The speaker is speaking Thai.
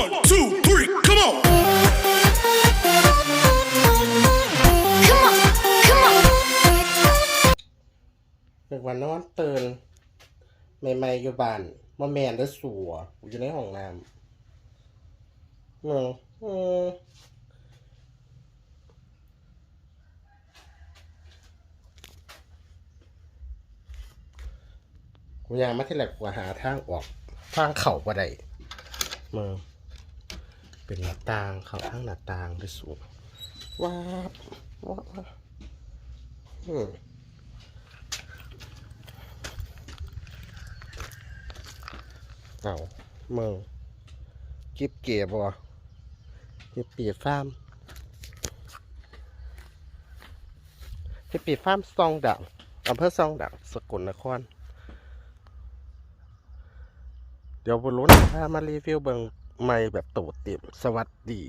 One, two, three, come on. Come on, come on. เมื่อวันนอนตื่นใหม่ๆอยู่บ้านมาแมนได้อสัวอยู่ในห้องน้ำเออเออกูยังมาที่แหลกกูหาทางออกทางเข่าบ่ได้มึง เป็นหน้าต่างเขาทางหน้าต่างได้สูงว้าบว้าบว้าบอืมเอาเมืองกิบเกียบวกิบปีฟาร์มกิบปีฟาร์มซองดังอำเภอซองดังสกลนคร เดี๋ยวบนรถพามารีวิวเบิง ไม่แบบโตเต็มสวัสดี